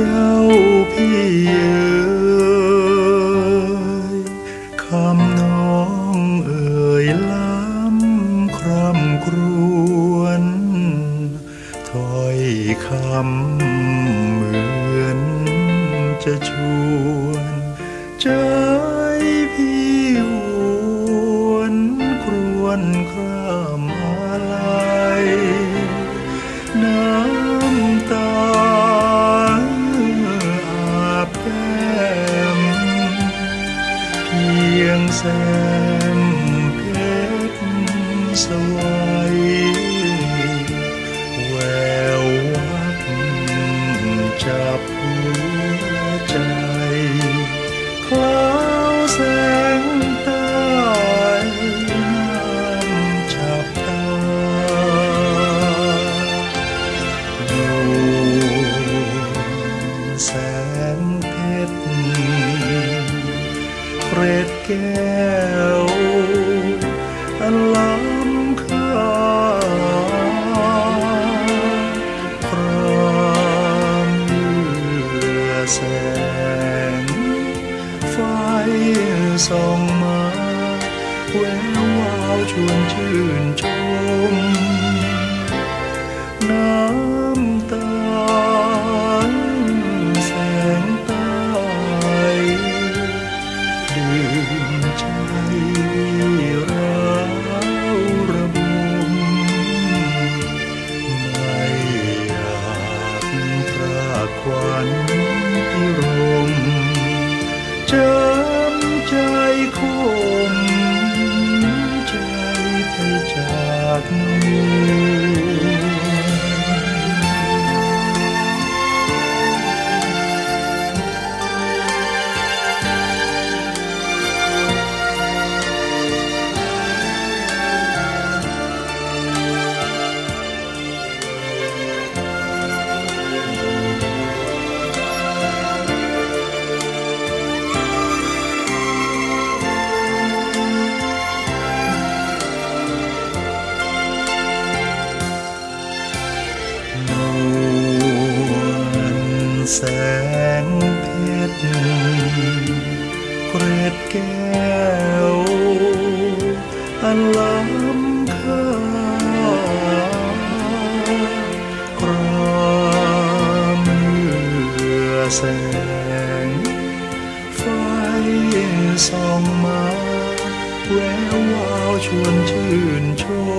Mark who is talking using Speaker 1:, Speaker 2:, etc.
Speaker 1: จ้าพี่เอ๋ยคำน้องเอ่ยล้ำคร่ำครวญถ้อยคำเหมือนจะชวนใจพี่หวนครวนคร่ำ ยงแสมเพ แก้วอันล้ำค่าพรามเลือแสง ไฟส่องมาแวววาวชวนชื่นชมน้ำ จ แสงเพชรเกรดแก้ว อันล้ำค่าครามเมื่อแสง ไฟส่องมา แวววาวชวนชื่นชม